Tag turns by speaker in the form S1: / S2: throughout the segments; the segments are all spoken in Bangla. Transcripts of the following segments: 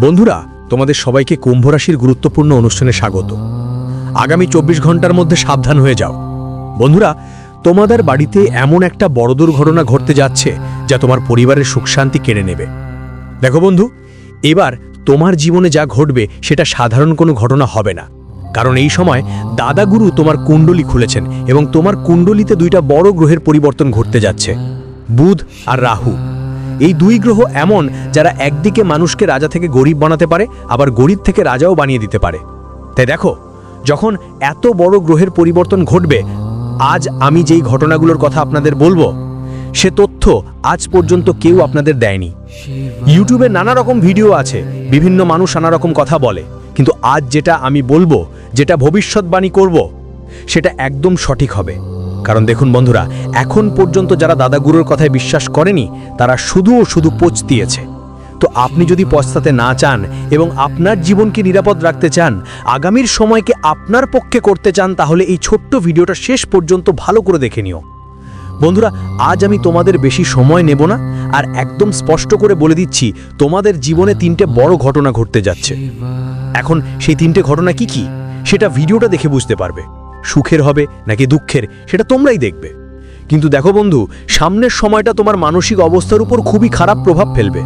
S1: বন্ধুরা, তোমাদের সবাইকে কুম্ভ রাশির গুরুত্বপূর্ণ অনুষ্ঠানে স্বাগত। আগামী চব্বিশ ঘণ্টার মধ্যে সাবধান হয়ে যাও। বন্ধুরা, তোমাদের বাড়িতে এমন একটা বড় দুর্ঘটনা ঘটতে যাচ্ছে যা তোমার পরিবারের সুখ শান্তি কেড়ে নেবে। দেখো বন্ধু, এবার তোমার জীবনে যা ঘটবে সেটা সাধারণ কোনো ঘটনা হবে না। কারণ এই সময় দাদাগুরু তোমার কুণ্ডলী খুলেছেন এবং তোমার কুণ্ডলিতে দুইটা বড় গ্রহের পরিবর্তন ঘটতে যাচ্ছে, বুধ আর রাহু। এই দুই গ্রহ এমন যারা একদিকে মানুষকে রাজা থেকে গরিব বানাতে পারে, আবার গরিব থেকে রাজাও বানিয়ে দিতে পারে। তাই দেখো, যখন এত বড় গ্রহের পরিবর্তন ঘটবে, আজ আমি যেই ঘটনাগুলোর কথা আপনাদের বলব, সে তথ্য আজ পর্যন্ত কেউ আপনাদের দেয়নি। ইউটিউবে নানা রকম ভিডিও আছে, বিভিন্ন মানুষ নানা রকম কথা বলে, কিন্তু আজ যেটা আমি বলব, যেটা ভবিষ্যৎবাণী করব, সেটা একদম সঠিক হবে। কারণ দেখুন বন্ধুরা, এখন পর্যন্ত যারা দাদাগুরুর কথায় বিশ্বাস করেনি, তারা শুধু ও শুধু পোচ দিয়েছে। তো আপনি যদি পস্তাতে না চান এবং আপনার জীবনকে নিরাপদ রাখতে চান, আগামীর সময়কে আপনার পক্ষে করতে চান, তাহলে এই ছোট্ট ভিডিওটা শেষ পর্যন্ত ভালো করে দেখে নিও। বন্ধুরা, আজ আমি তোমাদের বেশি সময় নেব না, আর একদম স্পষ্ট করে বলে দিচ্ছি, তোমাদের জীবনে তিনটে বড় ঘটনা ঘটতে যাচ্ছে। এখন সেই তিনটে ঘটনা কি কি, সেটা ভিডিওটা দেখে বুঝতে পারবে। সুখের হবে নাকি দুঃখের, সেটা তোমরাই দেখবে। কিন্তু দেখো বন্ধু, সামনের সময়টা তোমার মানসিক অবস্থার উপর খুবই খারাপ প্রভাব ফেলবে।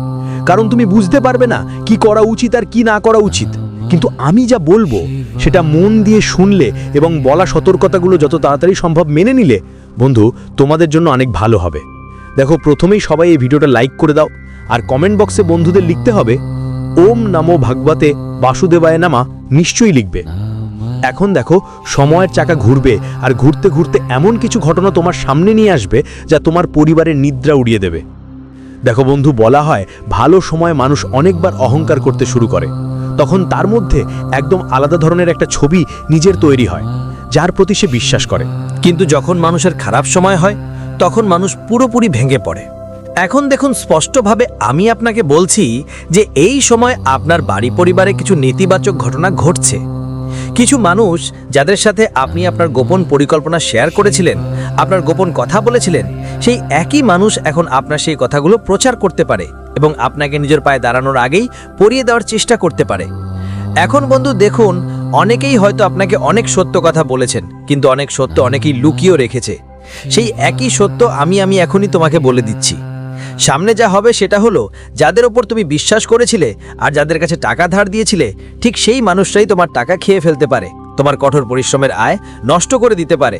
S1: কারণ তুমি বুঝতে পারবে না কি করা উচিত আর কি না করা উচিত। কিন্তু আমি যা বলব, সেটা মন দিয়ে শুনলে এবং বলা সতর্কতাগুলো যত তাড়াতাড়ি সম্ভব মেনে নিলে, বন্ধু, তোমাদের জন্য অনেক ভালো হবে। দেখো, প্রথমেই সবাই এই ভিডিওটা লাইক করে দাও আর কমেন্ট বক্সে বন্ধুদের লিখতে হবে, ওম নমো ভাগবতে বাসুদেবায় নামা নিশ্চয়ই লিখবে। এখন দেখো, সময়ের চাকা ঘুরবে আর ঘুরতে ঘুরতে এমন কিছু ঘটনা তোমার সামনে নিয়ে আসবে যা তোমার পরিবারের নিদ্রা উড়িয়ে দেবে। দেখো বন্ধু, বলা হয় ভালো সময় মানুষ অনেকবার অহংকার করতে শুরু করে। তখন তার মধ্যে একদম আলাদা ধরনের একটা ছবি নিজের তৈরি হয়, যার প্রতি সে বিশ্বাস করে।
S2: কিন্তু যখন মানুষের খারাপ সময় হয়, তখন মানুষ পুরোপুরি ভেঙে পড়ে। এখন দেখুন, স্পষ্টভাবে আমি আপনাকে বলছি যে এই সময় আপনার বাড়ি পরিবারে কিছু নেতিবাচক ঘটনা ঘটছে। কিছু মানুষ যাদের সাথে আপনি আপনার গোপন পরিকল্পনা শেয়ার করেছিলেন, আপনার গোপন কথা বলেছিলেন, সেই একই মানুষ এখন আপনার সেই কথাগুলো প্রচার করতে পারে এবং আপনাকে নিজের পায়ে দাঁড়ানোর আগেই পরিয়ে দেওয়ার চেষ্টা করতে পারে। এখন বন্ধু দেখুন, অনেকেই হয়তো আপনাকে অনেক সত্য কথা বলেছেন, কিন্তু অনেক সত্য অনেকেই লুকিয়েও রেখেছে। সেই একই সত্য আমি আমি এখনই তোমাকে বলে দিচ্ছি। সামনে যা হবে সেটা হলো, যাদের ওপর তুমি বিশ্বাস করেছিলে আর যাদের কাছে টাকা ধার দিয়েছিলে, ঠিক সেই মানুষটাই তোমার টাকা খেয়ে ফেলতে পারে। তোমার কঠোর পরিশ্রমের আয় নষ্ট করে দিতে পারে।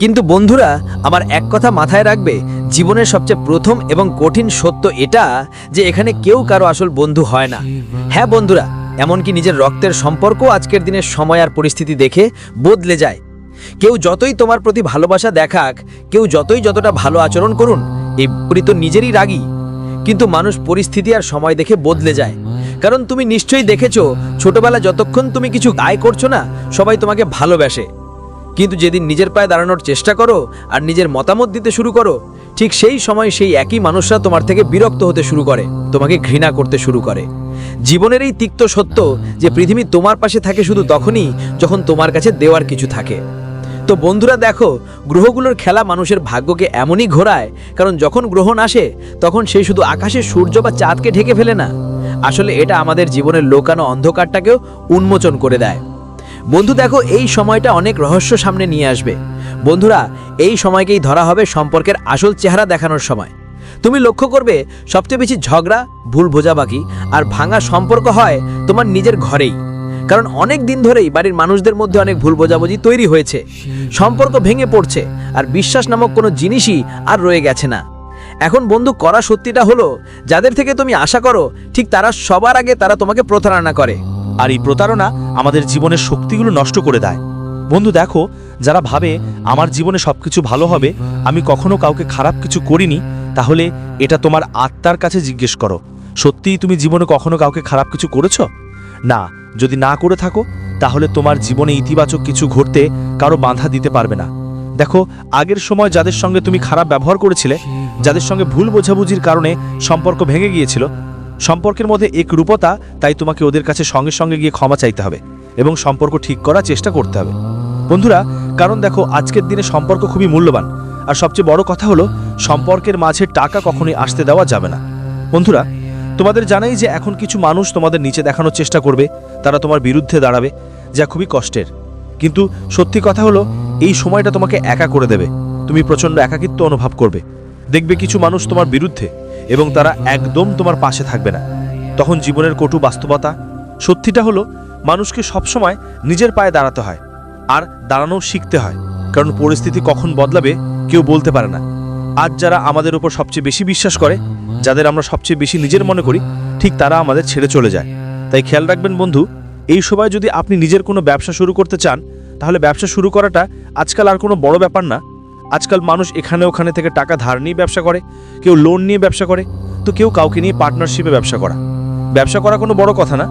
S2: কিন্তু বন্ধুরা, আমার এক কথা মাথায় রাখবে, জীবনের সবচেয়ে প্রথম এবং কঠিন সত্য এটা যে এখানে কেউ কারও আসল বন্ধু হয় না। হ্যাঁ বন্ধুরা, এমনকি নিজের রক্তের সম্পর্ক আজকের দিনের সময় আর পরিস্থিতি দেখে বদলে যায়। কেউ যতই তোমার প্রতি ভালোবাসা দেখাক, কেউ যতই যতটা ভালো আচরণ করুন এই বিপরীত নিজেরই রাগী। কিন্তু মানুষ পরিস্থিতি আর সময় দেখে বদলে যায়। কারণ তুমি নিশ্চয়ই দেখেছ, ছোটবেলা যতক্ষণ তুমি কিছু আয় করছ না, সবাই তোমাকে ভালোবাসে। কিন্তু যেদিন নিজের পায়ে দাঁড়ানোর চেষ্টা করো আর নিজের মতামত দিতে শুরু করো, ঠিক সেই সময় সেই একই মানুষরা তোমার থেকে বিরক্ত হতে শুরু করে, তোমাকে ঘৃণা করতে শুরু করে। জীবনের এই তিক্ত সত্য যে পৃথিবী তোমার পাশে থাকে শুধু তখনই যখন তোমার কাছে দেওয়ার কিছু থাকে। তো বন্ধুরা দেখো, গ্রহগুলোর খেলা মানুষের ভাগ্যকে এমনই ঘোরায়, কারণ যখন গ্রহণ আসে তখন সে শুধু আকাশে সূর্য বা চাঁদকে ঢেকে ফেলে না। আসলে এটা আমাদের জীবনের লোকানো অন্ধকারটাকেও উন্মোচন করে দেয়। বন্ধু দেখো, এই সময়টা অনেক রহস্য সামনে নিয়ে আসবে। বন্ধুরা, এই সময়কেই ধরা হবে সম্পর্কের আসল চেহারা দেখানোর সময়। তুমি লক্ষ্য করবে, সবচেয়ে বেশি ঝগড়া, ভুল বোঝাবাকি আর ভাঙা সম্পর্ক হয় তোমার নিজের ঘরেই। কারণ অনেক দিন ধরেই বাড়ির মানুষদের মধ্যে অনেক ভুল বোঝাবুঝি তৈরি হয়েছে। সম্পর্ক ভেঙে পড়ছে আর বিশ্বাস নামক কোনো জিনিসই আর রয়ে গেছে না। এখন বন্ধু, করা সত্যিটা হলো, যাদের থেকে তুমি আশা করো, ঠিক তারা সবার আগে তারা তোমাকে প্রতারণা করে।
S3: আর এই প্রতারণা আমাদের জীবনের শক্তিগুলো নষ্ট করে দেয়। বন্ধু, দেখো, যারা ভাবে আমার জীবনে সবকিছু ভালো হবে, আমি কখনো কাউকে খারাপ কিছু করিনি, তাহলে এটা তোমার আত্মার কাছে জিজ্ঞেস করো। সত্যিই তুমি জীবনে কখনো কাউকে খারাপ কিছু করেছ? না যদি না করে থাকো, তাহলে তোমার জীবনে ইতিবাচক কিছু ঘটতে কারও বাধা দিতে পারবে না। দেখো, আগের সময় যাদের সঙ্গে তুমি খারাপ ব্যবহার করেছিলে, যাদের সঙ্গে ভুল বোঝাবুঝির কারণে সম্পর্ক ভেঙে গিয়েছিল, সম্পর্কের মধ্যে একরূপতা তাই তোমাকে ওদের কাছে সঙ্গে সঙ্গে গিয়ে ক্ষমা চাইতে হবে এবং সম্পর্ক ঠিক করার চেষ্টা করতে হবে। বন্ধুরা, কারণ দেখো, আজকের দিনে সম্পর্ক খুবই মূল্যবান। আর সবচেয়ে বড় কথা হলো, সম্পর্কের মাঝে টাকা কখনোই আসতে দেওয়া যাবে না। বন্ধুরা
S1: তোমাদের জানাই যে এখন কিছু মানুষ তোমাদের নিচে দেখানোর চেষ্টা করবে, তারা তোমার বিরুদ্ধে দাঁড়াবে, যা খুবই কষ্টের। কিন্তু সত্যি কথা হলো, এই সময়টা তোমাকে একা করে দেবে। তুমি প্রচণ্ড একাকিত্ব অনুভব করবে। দেখবে কিছু মানুষ তোমার বিরুদ্ধে, এবং তারা একদম তোমার পাশে থাকবে না। তখন জীবনের কটু বাস্তবতা। সত্যিটা হলো, মানুষকে সবসময় নিজের পায়ে দাঁড়াতে হয়, আর দাঁড়ানো শিখতে হয়, কারণ পরিস্থিতি কখন বদলাবে কেউ বলতে পারে না। আজ যারা আমাদের উপর সবচেয়ে বেশি বিশ্বাস করে, যাদের আমরা সবচেয়ে বেশি নিজের মনে করি, ঠিক তারা আমাদের ছেড়ে চলে যায়। তাই খেয়াল রাখবেন বন্ধু, এই সময় যদি আপনি নিজের কোনো ব্যবসা শুরু করতে চান, তাহলে ব্যবসা শুরু করাটা আজকাল আর কোনো বড় ব্যাপার না। আজকাল মানুষ এখানে ওখানে থেকে টাকা ধার নিয়ে ব্যবসা করে, কেউ লোন নিয়ে ব্যবসা করে, তো কেউ কাউকে নিয়ে পার্টনারশিপে ব্যবসা করা। ব্যবসা করা কোনো বড় কথা না,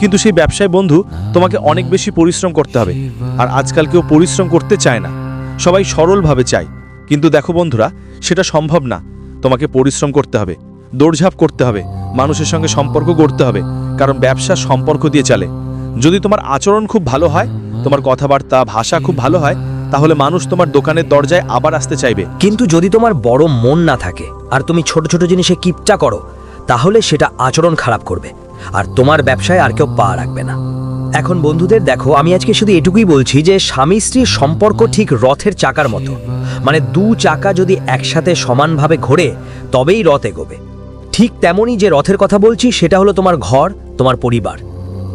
S1: কিন্তু সেই ব্যবসায় বন্ধু, তোমাকে অনেক বেশি পরিশ্রম করতে হবে। আর আজকাল কেউ পরিশ্রম করতে চায় না। সবাই সরলভাবে চায়। কিন্তু দেখো বন্ধুরা সেটা সম্ভব না। তোমাকে পরিশ্রম করতে হবে, দৌড়ঝাঁপ করতে হবে, মানুষের সঙ্গে সম্পর্ক গড়তে হবে, কারণ ব্যবসা সম্পর্ক দিয়ে চলে। যদি তোমার আচরণ খুব ভালো হয়, তোমার কথাবার্তা, ভাষা খুব ভালো হয়, তাহলে মানুষ তোমার দোকানের দরজায় আবার আসতে চাইবে।
S2: কিন্তু যদি তোমার বড় মন না থাকে, আর তুমি ছোট ছোট জিনিসে কিপটা করো, তাহলে সেটা আচরণ খারাপ করবে, আর তোমার ব্যবসায় আর কেউ পা রাখবে না। এখন বন্ধুদের দেখো, আমি আজকে শুধু এটুকুই বলছি যে স্বামী স্ত্রীর সম্পর্ক ঠিক রথের চাকার মতো। মানে দু চাকা যদি একসাথে সমানভাবে ঘোরে, তবেই রথ এগোবে। ঠিক তেমনই যে রথের কথা বলছি, সেটা হলো তোমার ঘর, তোমার পরিবার।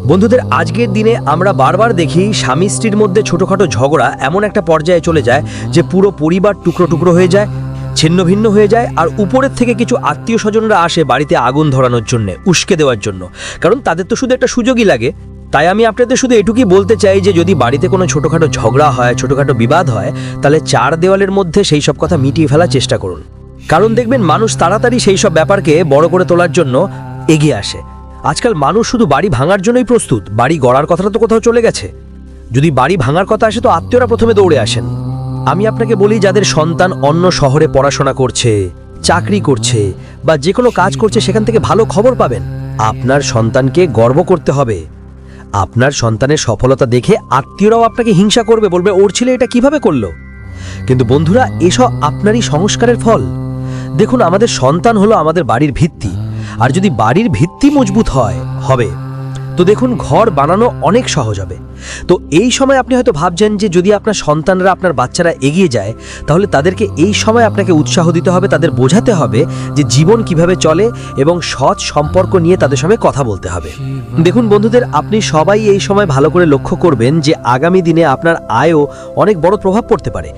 S2: বন্ধুদের, আজকের দিনে আমরা বারবার দেখি স্বামী স্ত্রীর মধ্যে ছোটোখাটো ঝগড়া এমন একটা পর্যায়ে চলে যায় যে পুরো পরিবার টুকরো টুকরো হয়ে যায়, ছিন্ন ভিন্ন হয়ে যায় আর উপরের থেকে কিছু আত্মীয় স্বজনরা আসে বাড়িতে আগুন ধরানোর জন্য, উস্কে দেওয়ার জন্য। কারণ তাদের তো শুধু একটা সুযোগই লাগে তাই আমি আপনাদের শুধু এটুকুই বলতে চাই যে যদি বাড়িতে কোনো ছোটোখাটো ঝগড়া হয়, ছোটোখাটো বিবাদ হয়, তাহলে চার দেওয়ালের মধ্যে সেই সব কথা মিটিয়ে ফেলার চেষ্টা করুন। কারণ দেখবেন মানুষ তাড়াতাড়ি সেই সব ব্যাপারকে বড় করে তোলার জন্য এগিয়ে আসে। আজকাল মানুষ শুধু বাড়ি ভাঙার জন্যই প্রস্তুত। বাড়ি গড়ার কথাটা তো কোথাও চলে গেছে। যদি বাড়ি ভাঙার কথা আসে তো আত্মীয়রা প্রথমে দৌড়ে আসেন। আমি আপনাকে বলি, যাদের সন্তান অন্য শহরে পড়াশোনা করছে, চাকরি করছে বা যে কোনো কাজ করছে, সেখান থেকে ভালো খবর পাবেন। আপনার সন্তানকে গর্ব করতে হবে। আপনার সন্তানের সফলতা দেখে আত্মীয়রাও আপনাকে হিংসা করবে, বলবে, ওর ছেলে এটা কীভাবে করল? কিন্তু বন্ধুরা, এসব আপনারই সংস্কারের ফল। দেখুন, আমাদের সন্তান হলো আমাদের বাড়ির ভিত্তি। আর যদি বাড়ির ভিত্তি মজবুত হয়, হবে। তো দেখুন, ঘর বানানো অনেক সহজ হবে। তো এই সময় আপনি হয়তো ভাবছেন যে যদি আপনার সন্তানরা, আপনার বাচ্চারা এগিয়ে যায়, তাহলে তাদেরকে এই সময় আপনাকে উৎসাহ দিতে হবে, তাদের বোঝাতে হবে যে জীবন কীভাবে চলে এবং সৎ সম্পর্ক নিয়ে তাদের সঙ্গে কথা বলতে হবে। দেখুন বন্ধুদের, আপনি সবাই এই সময় ভালো করে লক্ষ্য করবেন যে আগামী দিনে আপনার আয়ও অনেক বড় প্রভাব পড়তে পারে।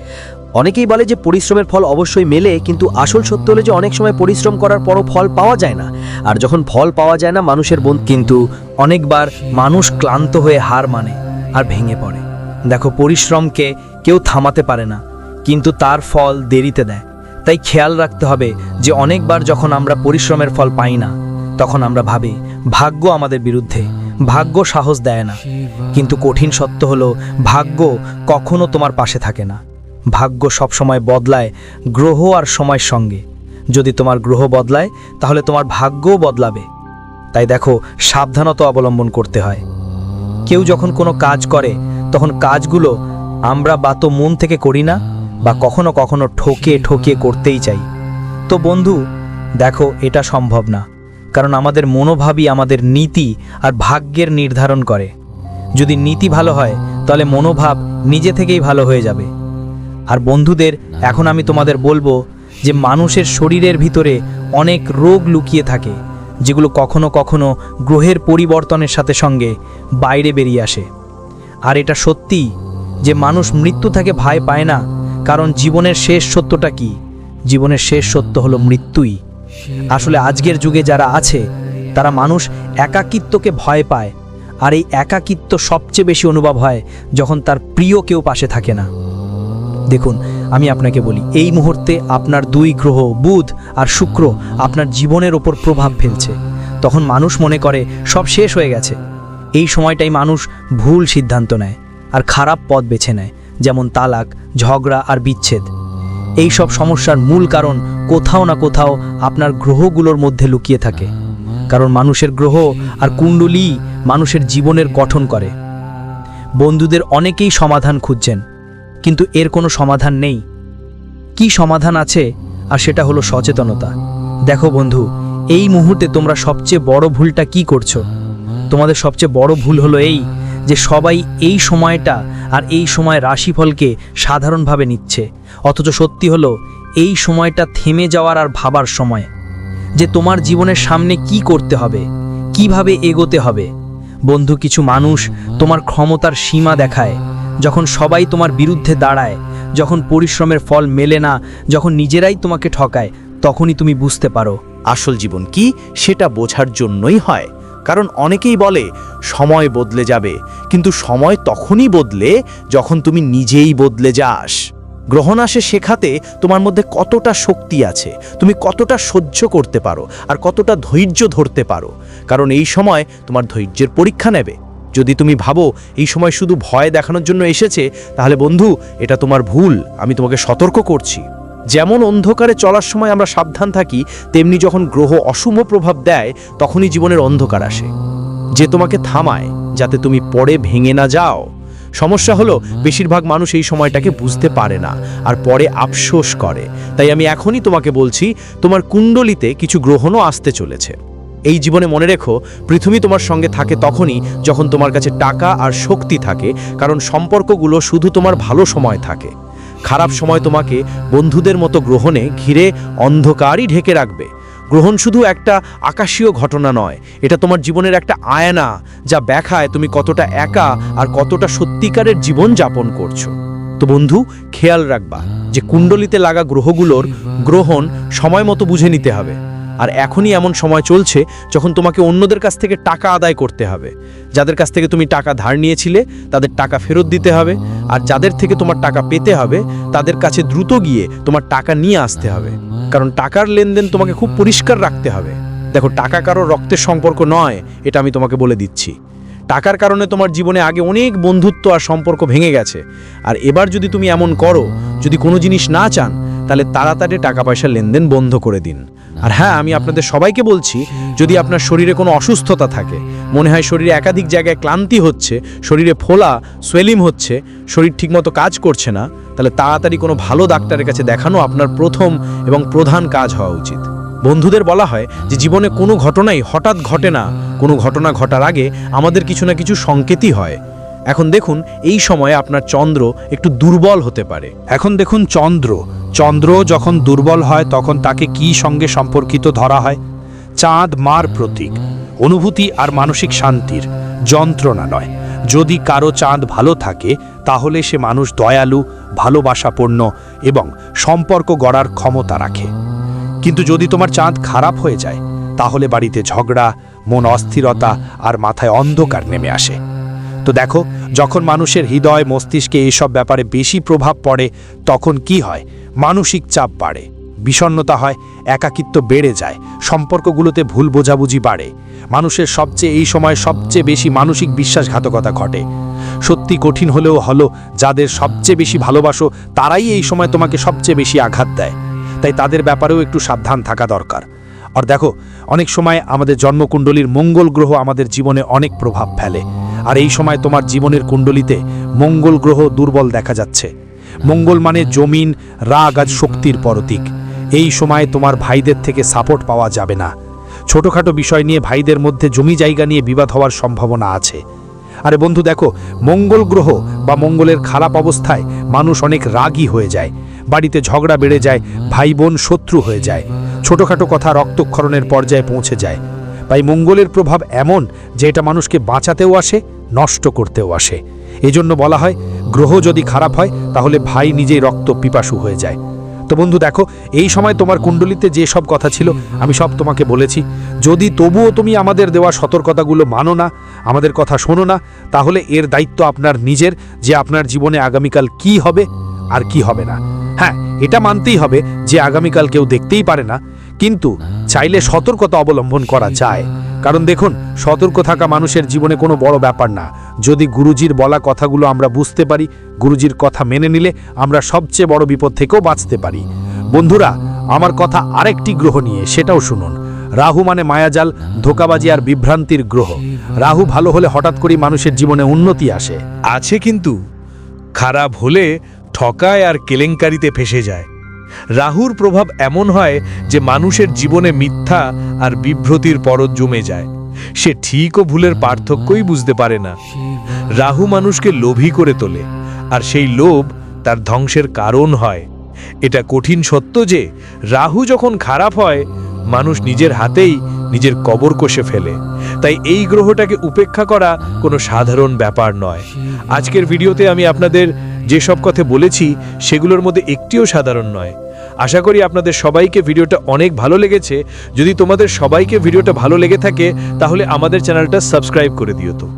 S2: অনেকেই বলে যে পরিশ্রমের ফল অবশ্যই মেলে, কিন্তু আসল সত্য হলে যে অনেক সময় পরিশ্রম করার পরও ফল পাওয়া যায় না। আর যখন ফল পাওয়া যায় না, মানুষের বোন কিন্তু অনেকবার মানুষ ক্লান্ত হয়ে হার মানে আর ভেঙে পড়ে। দেখো, পরিশ্রমকে কেউ থামাতে পারে না, কিন্তু তার ফল দেরিতে দেয়। তাই খেয়াল রাখতে হবে যে অনেকবার যখন আমরা পরিশ্রমের ফল পাই না, তখন আমরা ভাবি, ভাগ্য আমাদের বিরুদ্ধে, ভাগ্য সাহস দেয় না। কিন্তু কঠিন সত্য হলো, ভাগ্য কখনো তোমার পাশে থাকে না। ভাগ্য সবসময় বদলায় গ্রহ আর সময়ের সঙ্গে। যদি তোমার গ্রহ বদলায়, তাহলে তোমার ভাগ্যও বদলাবে। তাই দেখো, সাবধানতা অবলম্বন করতে হয়। কেউ যখন কোনো কাজ করে, তখন কাজগুলো আমরা বা তো মন থেকে করি না, বা কখনো কখনো ঠকে ঠকিয়ে করতেই চাই। তো বন্ধু, দেখো, এটা সম্ভব না। কারণ আমাদের মনোভাবই আমাদের নীতি আর ভাগ্যের নির্ধারণ করে। যদি নীতি ভালো হয়, তাহলে মনোভাব নিজে থেকেই ভালো হয়ে যাবে। আর বন্ধুদের, এখন আমি তোমাদের বলব যে মানুষের শরীরের ভিতরে অনেক রোগ লুকিয়ে থাকে, যেগুলো কখনো কখনো গ্রহের পরিবর্তনের সাথে সঙ্গে বাইরে বেরিয়ে আসে। আর এটা সত্যি যে মানুষ মৃত্যু থেকে ভয় পায় না, কারণ জীবনের শেষ সত্যটা কি? জীবনের শেষ সত্য হলো মৃত্যুই। আসলে আজকের যুগে যারা আছে, তারা মানুষ একাকিত্বকে ভয় পায়, আর এই একাকিত্ব সবচেয়ে বেশি অনুভব হয় যখন তার প্রিয় কেউ পাশে থাকে না। দেখুন, আমি আপনাকে বলি, এই মুহূর্তে আপনার দুই গ্রহ, বুধ আর শুক্র, আপনার জীবনের ওপর প্রভাব ফেলছে। তখন মানুষ মনে করে, সব শেষ হয়ে গেছে। এই সময়টাই মানুষ ভুল সিদ্ধান্ত নেয় আর খারাপ পথ বেছে নেয়, যেমন তালাক, ঝগড়া আর বিচ্ছেদ। এই সব সমস্যার মূল কারণ কোথাও না কোথাও আপনার গ্রহগুলোর মধ্যে লুকিয়ে থাকে। কারণ মানুষের গ্রহ আর কুণ্ডলী মানুষের জীবনের গঠন করে। বন্ধুদের অনেকেই সমাধান খুঁজছেন। কিন্তু এর কোনো সমাধান নেই। কি সমাধান আছে? আর সেটা হলো সচেতনতা। দেখো বন্ধু, এই মুহূর্তে তোমরা সবচেয়ে বড় ভুলটা কি করছ? তোমাদের সবচেয়ে বড় ভুল হলো এই যে সবাই এই সময়টা আর এই সময় রাশিফলকে সাধারণভাবে নিচ্ছে। অথচ সত্যি হলো, এই সময়টা থেমে যাওয়ার আর ভাবার সময়। যে তোমার জীবনের সামনে কি করতে হবে? কীভাবে এগোতে হবে? বন্ধু, কিছু মানুষ তোমার ক্ষমতার সীমা দেখায়। যখন সবাই তোমার বিরুদ্ধে দাঁড়ায়, যখন পরিশ্রমের ফল মেলে না, যখন নিজেরাই তোমাকে ঠকায়, তখনই তুমি বুঝতে পারো
S1: আসল জীবন কি, সেটা বোঝার জন্যই হয়। কারণ অনেকেই বলে, সময় বদলে যাবে। কিন্তু সময় তখনই বদলে যখন তুমি নিজেই বদলে যাস। গ্রহণ আসে শেখাতে তোমার মধ্যে কতটা শক্তি আছে, তুমি কতটা সহ্য করতে পারো, আর কতটা ধৈর্য ধরতে পারো। কারণ এই সময় তোমার ধৈর্যের পরীক্ষা নেবে। যদি তুমি ভাবো এই সময় শুধু ভয় দেখানোর জন্য এসেছে, তাহলে বন্ধু, এটা তোমার ভুল। আমি তোমাকে সতর্ক করছি। যেমন অন্ধকারে চলার সময় আমরা সাবধান থাকি, তেমনি যখন গ্রহ অশুভ প্রভাব দেয়, তখনই জীবনের অন্ধকার আসে। যে তোমাকে থামায়, যাতে তুমি পরে ভেঙে না যাও। সমস্যা হলো, বেশিরভাগ মানুষ এই সময়টাকে বুঝতে পারে না, আর পরে আফসোস করে। তাই আমি এখনই তোমাকে বলছি, তোমার কুণ্ডলিতে কিছু গ্রহণও আসতে চলেছে। এই জীবনে মনে রেখো, পৃথিবী তোমার সঙ্গে থাকে তখনই যখন তোমার কাছে টাকা আর শক্তি থাকে, কারণ সম্পর্কগুলো শুধু তোমার ভালো সময় থাকে। খারাপ সময় তোমাকে বন্ধুদের মতো গ্রহণে ঘিরে অন্ধকারই ঢেকে রাখবে। গ্রহণ শুধু একটা আকাশীয় ঘটনা নয়, এটা তোমার জীবনের একটা আয়না যা ব্যাখায় তুমি কতটা একা আর কতটা সত্যিকারের জীবন যাপন করছ। তো বন্ধু, খেয়াল রাখবা যে কুণ্ডলিতে লাগা গ্রহগুলোর গ্রহণ সময় মতো বুঝে নিতে হবে। আর এখনই এমন সময় চলছে যখন তোমাকে অন্যদের কাছ থেকে টাকা আদায় করতে হবে। যাদের কাছ থেকে তুমি টাকা ধার নিয়েছিলে, তাদের টাকা ফেরত দিতে হবে। আর যাদের থেকে তোমার টাকা পেতে হবে, তাদের কাছে দ্রুত গিয়ে তোমার টাকা নিয়ে আসতে হবে। কারণ টাকার লেনদেন তোমাকে খুব পরিষ্কার রাখতে হবে। দেখো, টাকা কারও রক্তের সম্পর্ক নয়, এটা আমি তোমাকে বলে দিচ্ছি। টাকার কারণে তোমার জীবনে আগে অনেক বন্ধুত্ব আর সম্পর্ক ভেঙে গেছে। আর এবার যদি তুমি এমন করো, যদি কোনো জিনিস না চান, তাহলে তাড়াতাড়ি টাকা পয়সার লেনদেন বন্ধ করে দিন। আর হ্যাঁ আমি আপনাদের সবাইকে বলছি, যদি আপনার শরীরে কোনো অসুস্থতা থাকে, মনে হয় শরীরে একাধিক জায়গায় ক্লান্তি হচ্ছে, শরীরে ফোলা, সোয়েলিম হচ্ছে, শরীর ঠিকমতো কাজ করছে না, তাহলে তাড়াতাড়ি কোনো ভালো ডাক্তারের কাছে দেখানো আপনার প্রথম এবং প্রধান কাজ হওয়া উচিত। বন্ধুদের বলা হয় যে জীবনে কোনো ঘটনাই হঠাৎ ঘটে না, কোনো ঘটনা ঘটার আগে আমাদের কিছু না কিছু সংকেতই হয়। এখন দেখুন, এই সময়ে আপনার চন্দ্র একটু দুর্বল হতে পারে।
S4: এখন দেখুন চন্দ্র চন্দ্র যখন দুর্বল হয়, তখন তাকে কি সঙ্গে সম্পর্কিত ধরা হয়? চাঁদ মার প্রতীক, অনুভূতি আর মানসিক শান্তির যন্ত্রণা নয়। যদি কারও চাঁদ ভালো থাকে, তাহলে সে মানুষ দয়ালু, ভালোবাসাপূর্ণ এবং সম্পর্ক গড়ার ক্ষমতা রাখে। কিন্তু যদি তোমার চাঁদ খারাপ হয়ে যায়, তাহলে বাড়িতে ঝগড়া, মন অস্থিরতা আর মাথায় অন্ধকার নেমে আসে। তো দেখো, যখন মানুষের হৃদয় মস্তিষ্কে এইসব ব্যাপারে বেশি প্রভাব পড়ে, তখন কি হয়? মানসিক চাপ বাড়ে। বিষণ্ণতা হয়, একাকিত্ব বেড়ে যায়, সম্পর্কগুলোতে ভুল বোঝাবুঝি বাড়ে। মানুষের সবচেয়ে এই সময় সবচেয়ে বেশি মানসিক বিশ্বাসঘাতকতা ঘটে। সত্যি কঠিন হলেও হলো, যাদের সবচেয়ে বেশি ভালোবাসো, তারাই এই সময় তোমাকে সবচেয়ে বেশি আঘাত দেয়। তাই তাদের ব্যাপারেও একটু সাবধান থাকা দরকার। আর দেখো, অনেক সময় আমাদের জন্মকুণ্ডলীর মঙ্গল গ্রহ আমাদের জীবনে অনেক প্রভাব ফেলে। আর এই সময় তোমার জীবনের কুণ্ডলিতে মঙ্গল গ্রহ দুর্বল দেখা যাচ্ছে। মঙ্গল মানে জমিন, রাগ আর শক্তির পরতীক। এই সময়ে তোমার ভাইদের থেকে সাপোর্ট পাওয়া যাবে না। ছোটখাটো বিষয় নিয়ে ভাইদের মধ্যে জমি জায়গা নিয়ে বিবাদ হওয়ার সম্ভাবনা আছে। আরে বন্ধু দেখো, মঙ্গল গ্রহ বা মঙ্গলের খারাপ অবস্থায় মানুষ অনেক রাগী হয়ে যায়। বাড়িতে ঝগড়া বেড়ে যায় ভাই বোন শত্রু হয়ে যায়। ছোটখাটো কথা রক্তক্ষরণের পর্যায়ে পৌঁছে যায়। তাই মঙ্গলের প্রভাব এমন যে এটা মানুষকে বাঁচাতেও আসে, নষ্ট করতেও আসে। এজন্য বলা হয়, গ্রহ যদি খারাপ হয়, তাহলে ভাই নিজেই রক্ত পিপাসু হয়ে যায়। তো বন্ধু দেখো, এই সময় তোমার কুণ্ডলিতে যে সব কথা ছিল, আমি সব তোমাকে বলেছি। যদি তবুও তুমি আমাদের দেওয়া সতর্কতাগুলো মানো না, আমাদের কথা শোনো না, তাহলে এর দায়িত্ব আপনার নিজের যে আপনার জীবনে আগামীকাল কি হবে আর কি হবে না। হ্যাঁ এটা মানতেই হবে যে আগামীকাল কেউ দেখতেই পারে না, কিন্তু চাইলে সতর্কতা অবলম্বন করা যায়। কারণ দেখুন, সতর্ক থাকা মানুষের জীবনে কোনো বড় ব্যাপার না। যদি গুরুজির বলা কথাগুলো আমরা বুঝতে পারি, গুরুজির কথা মেনে নিলে আমরা সবচেয়ে বড় বিপদ থেকেও বাঁচতে পারি। বন্ধুরা, আমার কথা আরেকটি গ্রহ নিয়ে, সেটাও শুনুন। রাহু মানে মায়াজাল, ধোকাবাজি আর বিভ্রান্তির গ্রহ। রাহু ভালো হলে হঠাৎ করেই মানুষের জীবনে উন্নতি আসে।
S5: আছে কিন্তু, খারাপ হলে ঠকায় আর কেলেঙ্কারিতে ফেসে যায়।
S1: রাহুর প্রভাব এমন হয় যে মানুষের জীবনে মিথ্যা আর বিভ্রতির পরত জমে যায়। সে ঠিক ও ভুলের পার্থক্যই বুঝতে পারে না। রাহু মানুষকে লোভী করে তোলে, আর সেই লোভ তার ধ্বংসের কারণ হয়। এটা কঠিন সত্য যে রাহু যখন খারাপ হয়, মানুষ নিজের হাতেই নিজের কবর কষে ফেলে। তাই এই গ্রহটাকে উপেক্ষা করা কোনো সাধারণ ব্যাপার নয়। আজকের ভিডিওতে আমি আপনাদের যেসব কথা বলেছি, সেগুলোর মধ্যে একটিও সাধারণ নয়। আশা করি আপনাদের সবাইকে ভিডিওটা অনেক ভালো লেগেছে। যদি তোমাদের সবাইকে ভিডিওটা ভালো লেগে থাকে, তাহলে আমাদের চ্যানেলটা সাবস্ক্রাইব করে দিও তো।